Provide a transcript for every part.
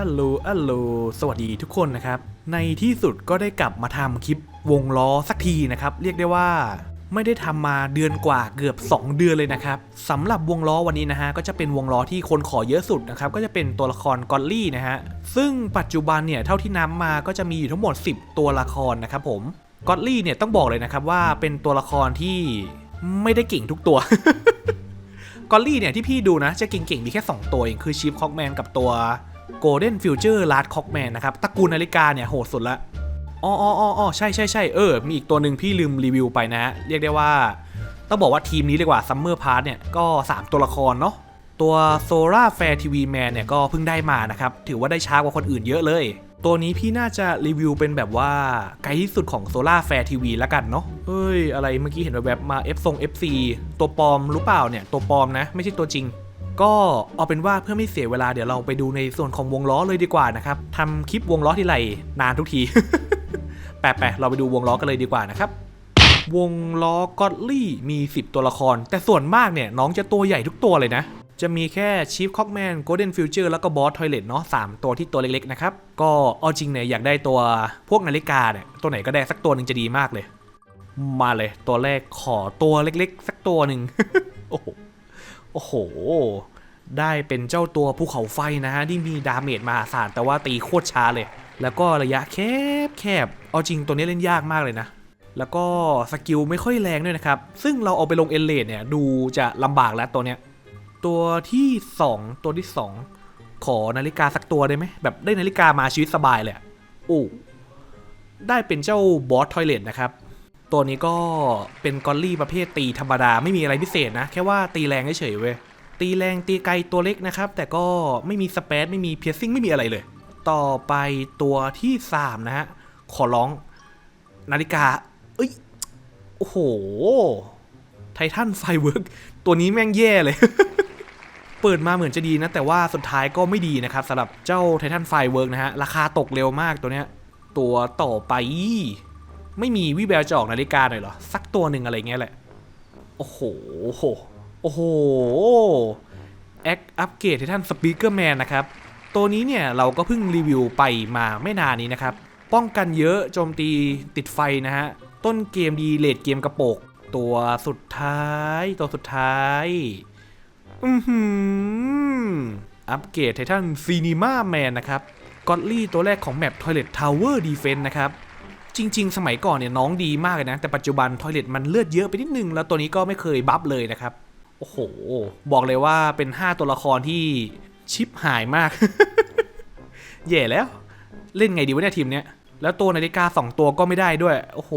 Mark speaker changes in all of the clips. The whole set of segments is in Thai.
Speaker 1: อัลโหลอัลโหลสวัสดีทุกคนนะครับ ในที่สุดก็ได้กลับมาทำคลิปวงล้อสักทีนะครับ เรียกได้ว่าไม่ได้ทำมาเดือนกว่าเกือบ 2 เดือนเลยนะครับสำหรับวงล้อวันนี้นะฮะก็จะเป็นวงล้อที่คนขอเยอะสุดนะครับก็จะเป็นตัวละครกอลลี่นะฮะซึ่งปัจจุบันเนี่ยเท่าที่นับมาก็จะมีอยู่ทั้งหมด 10 ตัวละครนะครับผมกอลลี่เนี่ยต้องบอกเลยนะครับว่าเป็นตัวละครที่ไม่ได้เก่งทุกตัวกอลลี่เนี่ยที่พี่ดูนะจะเก่งๆมีแค่ 2 ตัวเองคือชิปคอกแมนกับตัว Golden Future Last Cockman นะครับตระกูลนาฬิกาเนี่ยโหดสุดละอ๋ออ๋ออ๋อใช่ใช่ใช่เออ มีอีกตัวหนึ่งพี่ลืมรีวิวไปนะ เรียกได้ว่า ต้องบอกว่าทีมนี้เลยกว่า Summer Pass เนี่ย ก็ 3 ตัวละครเนาะตัว Solar Fair TV Man เนี่ย ก็เพิ่งได้มานะครับ ถือว่าได้ช้ากว่าคนอื่นเยอะเลย ตัวนี้พี่น่าจะรีวิวเป็นแบบว่า ไกลที่สุดของ Solar Fair TV แล้วกันเนาะเอ้ย อะไรเมื่อกี้เห็นแบบมา F ทรง FC ตัวปลอมรู้เปล่าเนี่ยตัวปลอมนะ ไม่ใช่ตัวจริง ก็เอาเป็นว่าเพื่อไม่เสียเวลาเดี๋ยวเราไปดูในส่วนของวงล้อเลยดีกว่านะครับทำคลิปวงล้อที่ไรนานทุกที แปะๆเราไปดูวงล้อกันเลยดีกว่านะครับ วงล้อกอตลี่มี 10 ตัวละคร แต่ส่วนมากเนี่ยน้องจะตัวใหญ่ทุกตัวเลยนะ จะมีแค่ชีฟคอกแมนโกลเด้นฟิวเจอร์แล้วก็บอสทอยเลตเนาะสามตัวที่ตัวเล็กๆนะครับ ก็เอาจริงเนี่ยอยากได้ตัวพวกนาฬิกาเนี่ยตัวไหนก็ได้สักตัวหนึ่งจะดีมากเลย มาเลยตัวแรกขอตัวเล็กๆ สักตัวหนึ่ง โอ้โห ได้เป็นเจ้าตัวภูเขาไฟนะฮะที่มีดาเมจมหาศาลแต่ว่าตีโคตรช้าเลย แล้วก็ระยะแคบแคบเอาจริงตัวนี้เล่นยากมากเลยนะ แล้วก็สกิลไม่ค่อยแรงด้วยนะครับ ซึ่งเราเอาไปลงเอเลดเนี่ยดูจะลำบากแล้วตัวเนี้ย ตัวที่ 2 ตัวที่ 2 ขอนาฬิกาสักตัวได้ไหมแบบได้นาฬิกามาชีวิตสบายเลยอะโอ้ได้เป็นเจ้าบอสทอยเลตนะครับ ตัวนี้ก็เป็นกอลลี่ประเภทตีธรรมดาไม่มีอะไรพิเศษนะ แค่ว่าตีแรงเฉยเว้ย ตีแรงตีไกลตัวเล็กนะครับ แต่ก็ไม่มีสเปซไม่มีเพียร์ซิ่งไม่มีอะไรเลย ต่อไปตัวที่ 3 นะฮะ ขอร้อง นาฬิกา เอ้ย โอ้โห ไททันไฟเวิร์กตัวนี้แม่งแย่เลย เปิดมาเหมือนจะดีนะ แต่ว่าสุดท้ายก็ไม่ดีนะครับสำหรับเจ้าไททันไฟเวิร์กนะฮะ ราคาตกเร็วมากตัวเนี้ย ตัวต่อไป ไม่มีวิแววจะออกนาฬิกาหน่อยเหรอ สักตัวหนึ่งอะไรเงี้ยแหละ โอ้โห โอ้โห แอคอัปเกรดไททันสปีกเกอร์แมนนะครับ ตัวนี้เนี่ยเราก็เพิ่งรีวิวไปมาไม่นานนี้นะครับ ป้องกันเยอะโจมตีติดไฟนะฮะ ต้นเกมดีเลดเกมกระโปก ตัวสุดท้าย ตัวสุดท้าย อือหือ อัปเกรดไททันซีนีมาแมนนะครับ กอตลี่ตัวแรกของแมป Toilet Tower Defense นะครับ จริง ๆ สมัยก่อนเนี่ยน้องดีมากเลยนะ แต่ปัจจุบัน Toilet มันเลือดเยอะไปนิดนึง แล้วตัวนี้ก็ไม่เคยบัฟเลยนะครับ โอ้โห บอกเลยว่าเป็น 5 ตัวละครที่ชิปหายมาก แย่แล้ว เล่นไงดีวะเนี่ยทีมเนี้ย แล้วตัวนาฬิกา 2 ตัวก็ไม่ได้ด้วย โอ้โห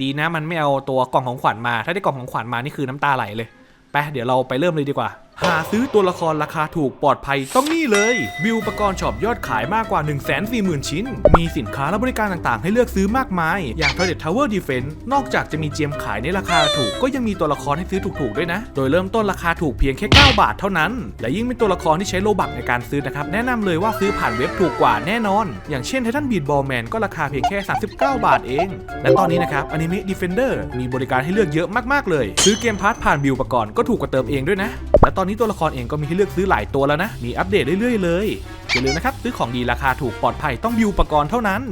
Speaker 1: ดีนะมันไม่เอาตัวกล่องของขวัญมา ถ้าได้กล่องของขวัญมานี่คือน้ำตาไหลเลย ไป เดี๋ยวเราไปเริ่มเลยดีกว่า หาซื้อตัวละครราคาถูกปลอดภัยต้องนี่เลย วิวอุปกรณ์ช็อปยอดขายมากกว่า 1 4 0 0 0 0 ชิ้น มีสินค้าและบริการต่างๆ ให้เลือกซื้อมากมาย อย่าง Toilet Tower Defense นอกจากจะมีเจียมขายในราคาถูก ก็ยังมีตัวละครให้ซื้อถูกๆด้วยนะ โดยเริ่มต้นราคาถูกเพียงแค่ 9 บาทเท่านั้น และยิ่งเป็นตัวละครที่ใช้โลบักในการซื้อนะครับ แนะนำเลยว่าซื้อผ่านเว็บถูกกว่าแน่นอน อย่างเช่น Titan Beat Ball Man ก็ราคาเพียงแค่ 39 บาทเอง และตอนนี้นะครับ Anime Defender มีบริการให้เลือกเยอะมากๆเลย ซื้อเกมพาร์ทผ่านบิวอุปกรณ์ก็ถูกกว่าเติมเองด้วยนะ และตอนนี้ตัวละครเองก็มีให้เลือกซื้อหลายตัวแล้วนะ มีอัปเดตเรื่อยๆเลยอย่าลืมนะครับซื้อของดีราคาถูกปลอดภัยต้องบิวอุปกรณ์เท่านั้น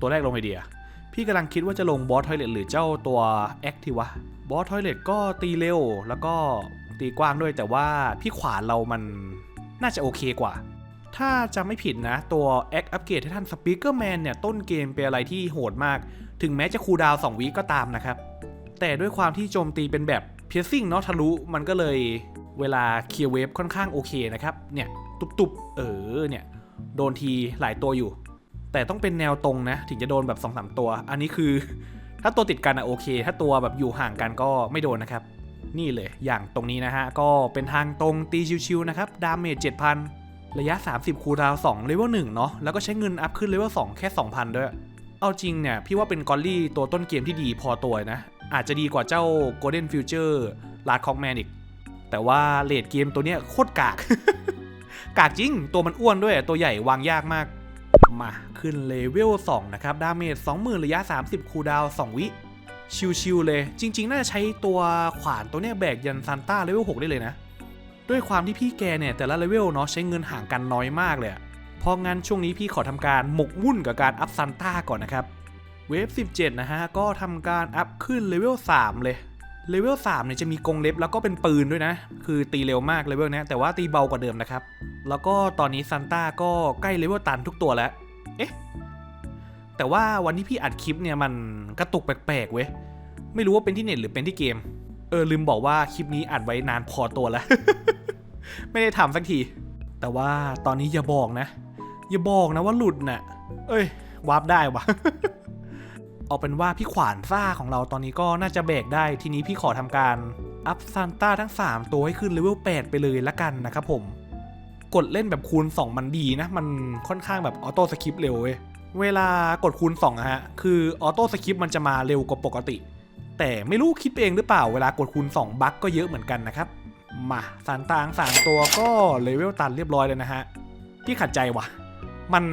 Speaker 1: ตัวแรกลงไอเดีย พี่กำลังคิดว่าจะลงบอสทอยเลตหรือเจ้าตัวแอคทีวะบอสทอยเลตก็ตีเร็วแล้วก็ตีกว้างด้วยแต่ว่าพี่ขวานเรามันน่าจะโอเคกว่า ถ้าจะไม่ผิดนะ ตัวแอคอัปเกรดให้ท่านสปีกเกอร์แมนเนี่ยต้นเกมเป็นอะไรที่โหดมาก ถึงแม้จะคูดาว2วิก็ตามนะครับ แต่ด้วยความที่โจมตีเป็นแบบ เพียซิ่งเนาะทะลุมันก็เลยเวลาเคลียร์เวฟค่อนข้างโอเคนะครับ เนี่ยตุบๆ เออเนี่ย โดนทีหลายตัวอยู่ แต่ต้องเป็นแนวตรงนะ ถึงจะโดนแบบ2อสตัว อันนี้คือ ถ้าตัวติดกันอะโอเค ถ้าตัวแบบอยู่ห่างกันก็ไม่โดนนะครับ นี่เลยอย่างตรงนี้นะฮะ ก็เป็นทางตรงตีชิวๆนะครับ ดาเมจ7,000 ระยะ 30 คูดาว2เลเวล1เนาะแล้วก็ใช้เงินอัพขึ้นเลเวล2แค่ 2,000 ด้วย เอาจริงเนี่ยพี่ว่าเป็นกอลลี่ตัวต้นเกมที่ดีพอตัวนะ อาจจะดีกว่าเจ้า Golden Future l a r d Cockman อีก แต่ว่าเลดเกมตัวเนี้ยโคตรกาก กากจริง ตัวมันอ้วนด้วยตัวใหญ่วางยากมาก มาขึ้นเลเวล 2 นะครับ ดาเมจ20,000 ระยะ 30 คูดาว 2 วิ ชิวๆเลย จริง ๆ น่าจะใช้ตัวขวานตัวเนี้ยแบกยันซานต้าเลเวล 6 ได้เลยนะ ด้วยความที่พี่แกเนี่ยแต่ละเลเวลเนาะใช้เงินห่างกันน้อยมากเลยอะ เพราะงั้นช่วงนี้พี่ขอทำการหมกมุ่นกับการอัพซันต้าก่อนนะครับ เวฟ 17 นะฮะ ก็ทำการอัพขึ้นเลเวล 3 เลย เลเวล 3 เนี่ยจะมีกรงเล็บแล้วก็เป็นปืนด้วยนะ คือตีเร็วมากเลเวลนี้แต่ว่าตีเบากว่าเดิมนะครับ แล้วก็ตอนนี้ซันต้าก็ใกล้เลเวลตันทุกตัวแล้ว เอ๊ะ แต่ว่าวันที่พี่อัดคลิปเนี่ยมันกระตุกแปลกๆเว้ย ไม่รู้ว่าเป็นที่เน็ตหรือเป็นที่เกม เออลืมบอกว่าคลิปนี้อัดไว้นานพอตัวแล้ว ไม่ได้ทำสักที แต่ว่าตอนนี้อย่าบอกนะ อย่าบอกนะว่าหลุดน่ะ เอ้ยวาร์ปได้วะเอาเป็นว่าพี่ขวานซ่าของเราตอนนี้ก็น่าจะแบรกได้ ทีนี้พี่ขอทำการอัพซานต้าทั้ง 3 ตัวให้ขึ้นเลเวล8ไปเลยละกันนะครับผม กดเล่นแบบคูณ 2 มันดีนะ มันค่อนข้างแบบออโต้สคริปต์เร็วเว้ยเวลากดคูณ2อะฮะ คือออโต้สคริปต์มันจะมาเร็วกว่าปกติ แต่ไม่รู้คิดเองหรือเปล่า เวลากดคูณ2บั๊กก็เยอะเหมือนกันนะครับมาสานต้างสามตัวก็เลเวลตันเรียบร้อยเลยนะฮะพี่ขัดใจว่ะ มัน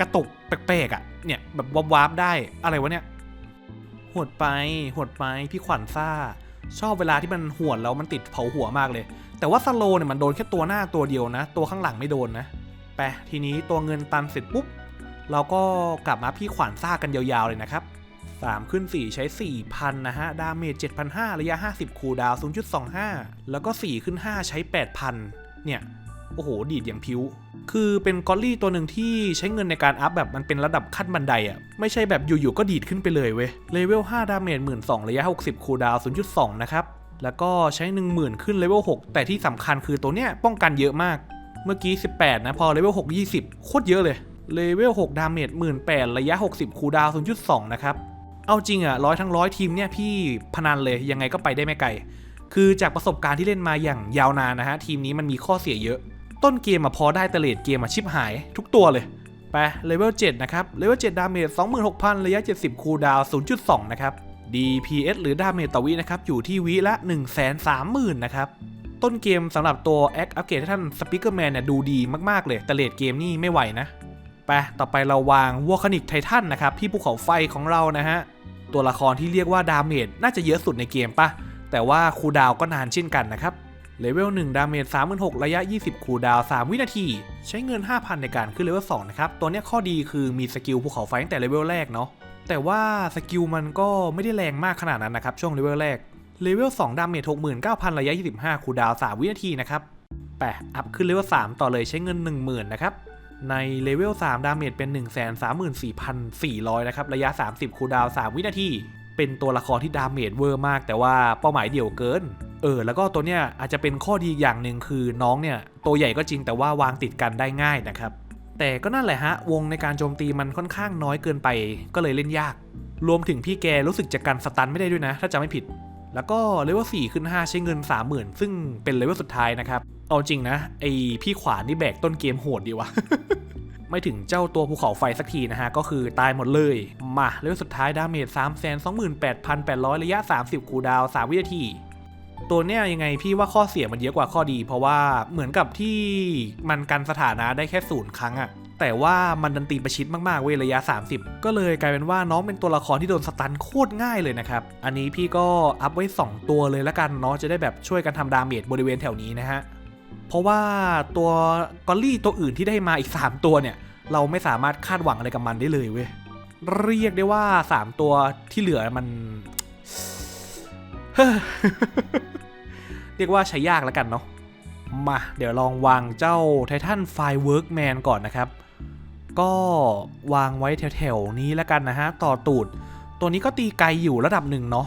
Speaker 1: กระตุกแปลกๆอะ่ะ เนี่ยแบบวาบๆได้อะไรวะเนี่ยหวดไปหวดไปพี่ขวัญซ่า ชอบเวลาที่มันหวดแล้วมันติดเผาหัวมากเลย แต่ว่าสโลเนี่ยมันโดนแค่ตัวหน้าตัวเดียวนะ ตัวข้างหลังไม่โดนนะไปทีนี้ตัวเงินตันเสร็จปุ๊บเราก็กลับมาพี่ขวัญซ่ากันยาวๆเลยนะครับ 3 ขึ้น 4 ใช้ 4,000 นะฮะ ดาเมจ7,500 ระยะ 50 คูดาวน์0.25 แล้วก็ 4 ขึ้น 5 ใช้ 8,000 เนี่ย โอ้โห ดีดอย่างพิ้วคือเป็นกอลลี่ตัวหนึ่งที่ใช้เงินในการอัพแบบมันเป็นระดับขั้นบันไดอะ่ะไม่ใช่แบบอยู่ๆก็ดีดขึ้นไปเลยเว้ย เลเวล 5 ดาเมจ 12,000 ระยะ 60 คูลดาวน์ 0.2 นะครับ แล้วก็ใช้ 10,000 ขึ้นเลเวล 6 แต่ที่สำคัญคือตัวเนี้ยป้องกันเยอะมาก เมื่อกี้ 18 นะ พอเลเวล 6 20 โคตรเยอะเลย เลเวล 6 ดาเมจ 18,000 ระยะ 60 คูลดาวน์ 0.2 นะครับ เอาจริงอะร้อยทั้งร้อยทีมเนี่ยพี่พนันเลยยังไงก็ไปได้ไม่ไกลคือจากประสบการณ์ที่เล่นมาอย่างยาวนานนะฮะ ทีมนี้มันมีข้อเสียเยอะ ต้นเกมอะพอได้แต่เลดเกมอะชิปหาย ทุกตัวเลย ไปเลเวล7นะครับ เลเวล7ดาเมจ26,000 ระยะ 70 คูลดาวน์0.2 นะครับ DPS หรือดาเมจต่อวินะครับ อยู่ที่วิละ 130,000 นะครับ ต้นเกมสำหรับตัวแอคอัปเกรดท่านสปิเกอร์แมนเนี่ยดูดีมากๆเลย แต่เลดเกมนี่ไม่ไหวนะ ไป ต่อไปเราวางวอคานิกไททันนะครับพี่ภูเขาไฟของเรานะฮะ ตัวละครที่เรียกว่าดาเมจน่าจะเยอะสุดในเกมปะแต่ว่าคูลดาวก็นานเช่นกันนะครับ เลเวล1ดาเมจ36 ระยะ 20 คูลดาว 3 วินาที ใช้เงิน 5,000 ในการขึ้นเลเวล2นะครับ ตัวนี้ข้อดีคือมีสกิลภูเขาไฟตั้งแต่เลเวลแรกเนาะ แต่ว่าสกิลมันก็ไม่ได้แรงมากขนาดนั้นนะครับ ช่วงเลเวลแรก เลเวล2ดาเมจ69,000 ระยะ 25 คูลดาว 3 วินาทีนะครับแปะอัพขึ้นเลเวล3ต่อเลยใช้เงิน 10,000 นะครับ ในเลเวล3ดาเมจเป็น 134,400 นะครับ ระยะ 30 คูลดาว 3 วินาที เป็นตัวละครที่ดาเมจเวอร์มาก แต่ว่าเป้าหมายเดี่ยวเกิน เออแล้วก็ตัวเนี้ยอาจจะเป็นข้อดีอย่างหนึ่งคือน้องเนี่ยตัวใหญ่ก็จริงแต่ว่าวางติดกันได้ง่ายนะครับ แต่ก็นั่นแหละฮะวงในการโจมตีมันค่อนข้างน้อยเกินไป ก็เลยเล่นยาก รวมถึงพี่แกรู้สึกจะกันสตันไม่ได้ด้วยนะ ถ้าจะไม่ผิด แล้วก็เลเวล4ขึ้น 5 ใช้เงิน 30,000 ซึ่งเป็นเลเวลสุดท้ายนะครับเอาจริงนะไอพี่ขวานนี่แบกต้นเกมโหดดีวะไม่ถึงเจ้าตัวภูเขาไฟสักทีนะฮะ ก็คือตายหมดเลย มาเลเวลสุดท้ายดาเมจ3 28,800 ระยะ 30 คูดาว 3 วินาที ตัวเนี้ยยังไงพี่ว่าข้อเสียมันเยอะกว่าข้อดี เพราะว่าเหมือนกับที่มันกันสถานะได้แค่ศูนย์ครั้งอะแต่ว่ามันดันตีประชิดมากๆเว้ยระยะ 30 ก็เลยกลายเป็นว่าน้องเป็นตัวละครที่โดนสตันโคตรง่ายเลยนะครับ อันนี้พี่ก็อัพไว้ 2 ตัวเลยละกันเนาะจะได้แบบช่วยกันทำดาเมจบริเวณแถวนี้นะฮะ เพราะว่าตัวกอลลี่ตัวอื่นที่ได้มาอีก 3 ตัวเนี่ย เราไม่สามารถคาดหวังอะไรกับมันได้เลยเว้ย เรียกได้ว่า 3 ตัวที่เหลือมัน เรียกว่าใช้ยากแล้วกันเนาะมาเดี๋ยวลองวางเจ้าไททันไฟเวิร์กแมนก่อนนะครับ ก็วางไว้แถวๆนี้แล้วกันนะฮะ ต่อตูด ตัวนี้ก็ตีไกลอยู่ระดับหนึ่งเนาะ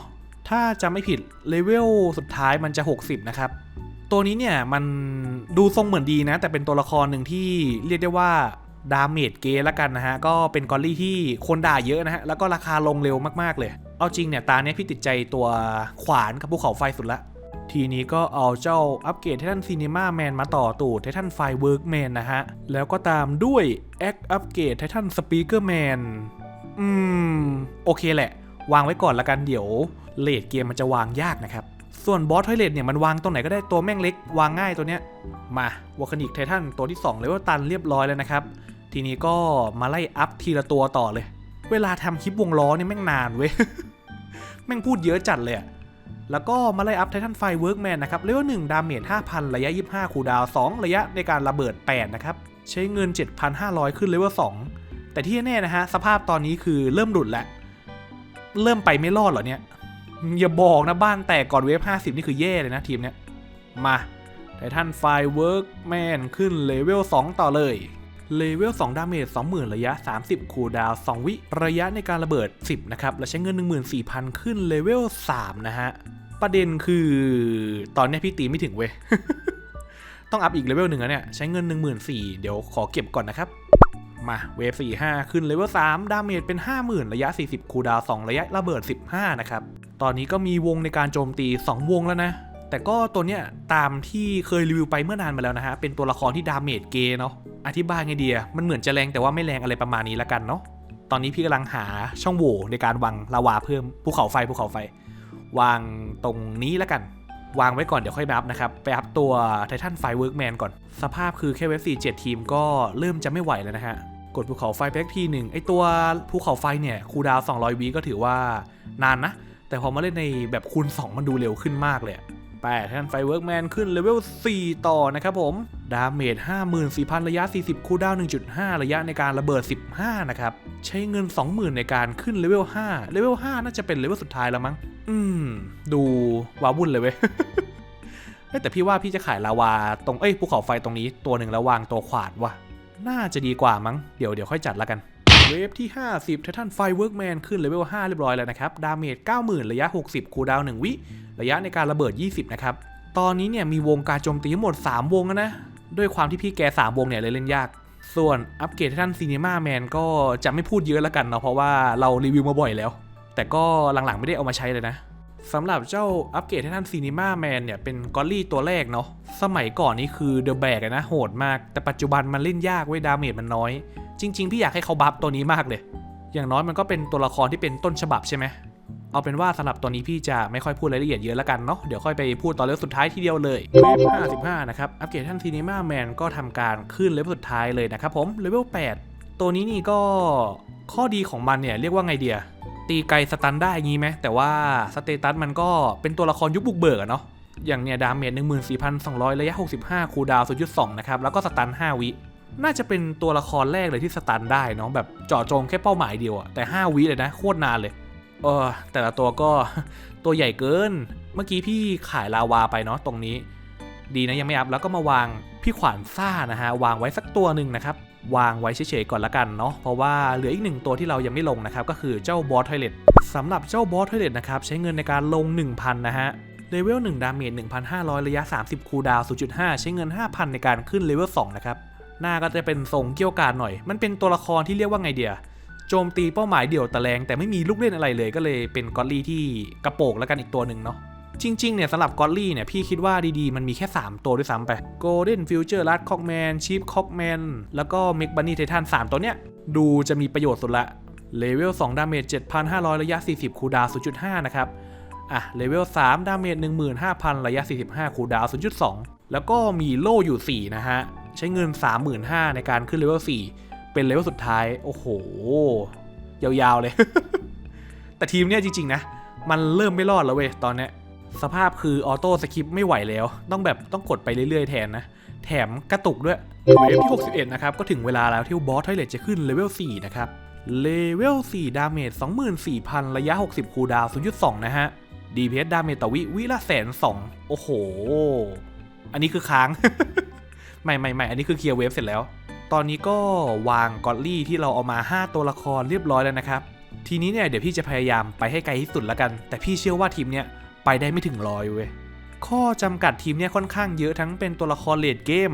Speaker 1: ถ้าจะไม่ผิดเลเวลสุดท้ายมันจะ 60 นะครับ ตัวนี้เนี่ยมันดูทรงเหมือนดีนะ แต่เป็นตัวละครหนึ่งที่เรียกได้ว่าดาเมจเกละกันนะฮะ ก็เป็นกอลลี่ที่คนด่าเยอะนะฮะ แล้วก็ราคาลงเร็วมากๆเลย เอาจริงเนี่ย ตาเนี้ยพี่ติดใจตัวขวานกับภูเขาไฟสุดละ ทีนี้ก็เอาเจ้าอัปเกรดไททันซีนีมาแมนมาต่อตูดไททันไฟเวิร์กแมนนะฮะ แล้วก็ตามด้วยแอคอัปเกรดไททันสปีกเกอร์แมนอืม โอเคแหละ วางไว้ก่อนละกันเดี๋ยวเลดเกมมันจะวางยากนะครับ ส่วนบอสทอยเลทเนี่ยมันวางตรงไหนก็ได้ตัวแม่งเล็ก วางง่ายตัวเนี้ย มาวอคานิกไททันตัวที่2เลเวลตันเรียบร้อยแล้วนะครับ ทีนี้ก็มาไล่อัพทีละตัวต่อเลย เวลาทำคลิปวงล้อเนี่ยแม่งนานเว้ย แม่งพูดเยอะจัดเลยอะ แล้วก็มาไล่อัพไททันไฟเวิร์กแมนนะครับเลเวล1ดาเมจ 5,000 ระยะ 25 คูดาว2ระยะในการระเบิด 8 นะครับ ใช้เงิน 7,500 ขึ้นเลเวล2แต่ที่แน่นะฮะ สภาพตอนนี้คือเริ่มหลุดแล้ว เริ่มไปไม่รอดเหรอเนี่ย อย่าบอกนะบ้านแตกก่อนเวฟ 50 นี่คือแย่เลยนะทีมเนี้ย มาไททันไฟเวิร์กแมนขึ้นเลเวล2ต่อเลย เลเวล2ดาเมจ20,000 ระยะ 30 คูลดาวน์2วิระยะในการระเบิด 10 นะครับ และใช้เงิน 14,000 ขึ้นเลเวล 3 นะฮะ ประเด็นคือ ตอนนี้พี่ตีไม่ถึงเว้ย ต้องอัพอีกเลเวลหนึ่งแล้วเนี่ย ใช้เงิน 14,000 เดี๋ยวขอเก็บก่อนนะครับมาเวฟ45 ขึ้นเลเวล3ดาเมจเป็น 50,000 ระยะ 40 คูลดาวน์2ระยะระเบิด 15 นะครับ ตอนนี้ก็มีวงในการโจมตี 2 วงแล้วนะ แต่ก็ตัวเนี้ยตามที่เคยรีวิวไปเมื่อนานมาแล้วนะฮะ เป็นตัวละครที่ดาเมจเกย์เนาะ อธิบายไงเดีย มันเหมือนจะแรงแต่ว่าไม่แรงอะไรประมาณนี้ละกันเนาะ ตอนนี้พี่กำลังหาช่องโหว่ในการวางลาวาเพิ่มภูเขาไฟภูเขาไฟ วางตรงนี้แล้วกัน วางไว้ก่อนเดี๋ยวค่อยไปอัพนะครับ ไปอัพตัวไททันไฟเวิร์กแมนก่อน สภาพคือแค่เวฟ4 7ทีมก็เริ่มจะไม่ไหวแล้วนะฮะ กดภูเขาไฟแพ็กทีหนึ่งไอตัวภูเขาไฟเนี่ยคูดาวน์200วิก็ถือว่านานนะ แต่พอมาเล่นในแบบคูณ 2 มันดูเร็วขึ้นมากเลย อะแปดแทนไฟเวิร์กแมนขึ้นเลเวล 4 ต่อนะครับผม ดาเมจ 54,000 ระยะ 40 คูลดาวน์1.5 ระยะในการระเบิด 15 นะครับ ใช้เงิน 20,000 ในการขึ้นเลเวล 5 เลเวล 5 น่าจะเป็นเลเวลสุดท้ายแล้วมั้ง อืม ดูว้าวุ่นเลยเว้ยเฮ้ยแต่พี่ว่าพี่จะขายลาวาตรงเอ้ยภูเขาไฟตรงนี้ตัวหนึ่งแล้ววางตัวขวานว่ะ น่าจะดีกว่ามั้ง เดี๋ยวเดี๋ยวค่อยจัดแล้วกัน เวฟที่ 50ททันไฟเวิร์กแมนขึ้นเลเวล 5 เรียบร้อยแล้วนะครับ ดาเมจ 90,000 ระยะ 60 คูดาวน1วิ ระยะในการระเบิด 20 นะครับ ตอนนี้เนี่ยมีวงการโจมตีทั้งหมด 3 วงแล้วนะ ด้วยความที่พี่แก 3 วงเนี่ยเลยเล่นยาก ส่วนอัปเกรดททันซีนีมาแมนก็จะไม่พูดเยอะแล้วกันเนาะเพราะว่าเรารีวิวมาบ่อยแล้ว แต่ก็หลังๆไม่ได้เอามาใช้เลยนะสำหรับเจ้าอัปเกรดททันซีนีมาแมนเนี่ยเป็นกอลลี่ตัวแรกเนาะสมัยก่อนนี่คือเดอะแบกนะโหดมาก แต่ปัจจุบันมันเล่นยากเว้ยดาเมจมันน้อย จริง ๆ พี่อยากให้เขาบัฟตัวนี้มากเลย อย่างน้อยมันก็เป็นตัวละครที่เป็นต้นฉบับใช่ไหมเอาเป็นว่าสำหรับตัวนี้พี่จะไม่ค่อยพูดรายละเอียดเยอะแล้วกันเนาะเดี๋ยวค่อยไปพูดตอนเลเวลสุดท้ายทีเดียวเลยเวฟ55 นะครับ อัปเกรดท่านซีนีมาแมนก็ทำการขึ้นเลเวลสุดท้ายเลยนะครับผมเลเวล8 ตัวนี้นี่ก็ข้อดีของมันเนี่ยเรียกว่าไงเดียตีไกลสตันได้งี้ไหมแต่ว่าสเตตัสมันก็เป็นตัวละครยุคบุกเบิกอะเนาะอย่างเนี่ยดาเมจ14,200 ระยะ 65 คูดาวน์0.2 นะครับ แล้วก็สตัน 5 วิ น่าจะเป็นตัวละครแรกเลยที่สตันได้เนาะแบบเจาะจงแค่เป้าหมายเดียวอะแต่ 5 วิเลยนะ โคตรนานเลยเออแต่ละตัวก็ตัวใหญ่เกิน เมื่อกี้พี่ขายลาวาไปเนาะตรงนี้ ดีนะยังไม่อัพแล้วก็มาวางพี่ขวานซ่านะฮะวางไว้สักตัวหนึ่งนะครับวางไว้เฉยๆก่อนละกันเนาะเพราะว่าเหลืออีกหนึ่งตัวที่เรายังไม่ลงนะครับก็คือเจ้าบอสทอยเลตสำหรับเจ้าบอสทอยเลตนะครับใช้เงินในการลง 1,000 นะฮะเลเวล1ดาเมจ1,500 ระยะ 30 คูดาวน์0.5 ใช้เงิน 5,000 ในการขึ้นเลเวล2นะครับ หน้าก็จะเป็นทรงเกี้ยวกาดหน่อย มันเป็นตัวละครที่เรียกว่าไงเดียโจมตีเป้าหมายเดี่ยวตะแรงแต่ไม่มีลูกเล่นอะไรเลยก็เลยเป็นกอลลี่ที่กระโปงแล้วกันอีกตัวหนึ่งเนาะจริงๆเนี่ยสำหรับกอลลี่เนี่ยพี่คิดว่าดีๆ มันมีแค่ 3 ตัวด้วยซ้ำไป Golden Future Rat Cockman Chief Cockman แล้วก็ m e g Bunny Titan 3ตัวเนี้ยดูจะมีประโยชน์สุดละเลเวล2ดาเมจ7,500 ระยะ 40 คูดาว0.5 นะครับ อะ เลเวล3ดาเมจ15,000 ระยะ 45 คูดาว0.2 แล้วก็มีโล่อยู่ 4 นะฮะ ใช้เงิน 35,000ในการขึ้นเลเวล4เป็นเลเวลสุดท้าย โอ้โห ยาวๆเลย แต่ทีมเนี้ยจริงๆนะ มันเริ่มไม่รอดแล้วเว้ยตอนเนี้ยสภาพคือออโต้สคริปไม่ไหวแล้ว ต้องแบบต้องกดไปเรื่อยๆแทนนะ แถมกระตุกด้วยเวฟที่ 61 นะครับ ก็ถึงเวลาแล้วที่บอสไทเลตจะขึ้นเลเวล 4 นะครับ เลเวล 4 ดาเมจ 24,000 ระยะ 60 คูดาวน์0.2 นะฮะ DPS ดาเมจต่อวิวิละแสนสองโอ้โห อันนี้คือค้าง ไม่ไม่ไม่อันนี้คือเคลียร์เวฟเสร็จแล้ว ตอนนี้ก็วางกอตลี่ที่เราเอามา 5 ตัวละครเรียบร้อยแล้วนะครับ ทีนี้เนี่ยเดี๋ยวพี่จะพยายามไปให้ไกลที่สุดแล้วกัน แต่พี่เชื่อว่าทีมเนี่ยไปได้ไม่ถึงร้อยเว้ย ข้อจำกัดทีมเนี่ยค่อนข้างเยอะทั้งเป็นตัวละครเลดเกม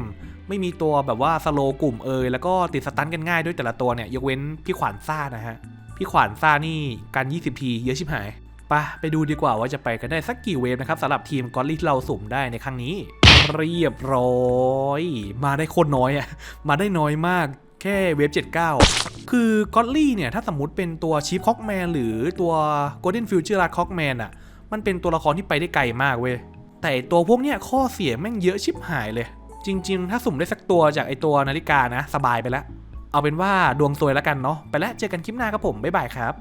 Speaker 1: ไม่มีตัวแบบว่าสโลกลุ่มเอยแล้วก็ติดสตันกันง่ายด้วยแต่ละตัวเนี่ยยกเว้นพี่ขวานซ่านะฮะ พี่ขวานซ่านี่การ 20 ทีเยอะชิบหายไปะไปดูดีกว่าว่าจะไปกันได้สักกี่เวฟนะครับสำหรับทีมกอลลี่ที่เราสุ่มได้ในครั้งนี้ เรียบร้อย มาได้โคตรน้อยอะมาได้น้อยมากแค่เวฟ79 คือกอลลี่เนี่ย ถ้าสมมติเป็นตัวชีฟคอกแมนหรือตัว Golden Future Rat Cockman อะมันเป็นตัวละครที่ไปได้ไกลมากเว้ย แต่ตัวพวกเนี้ยข้อเสียแม่งเยอะชิบหายเลย จริง ๆ ถ้าสุ่มได้สักตัวจากไอตัวนาฬิกานะ สบายไปแล้ว เอาเป็นว่าดวงซวยแล้วกันเนาะไปแล้วเจอกันคลิปหน้าครับผม บ๊ายบายครับ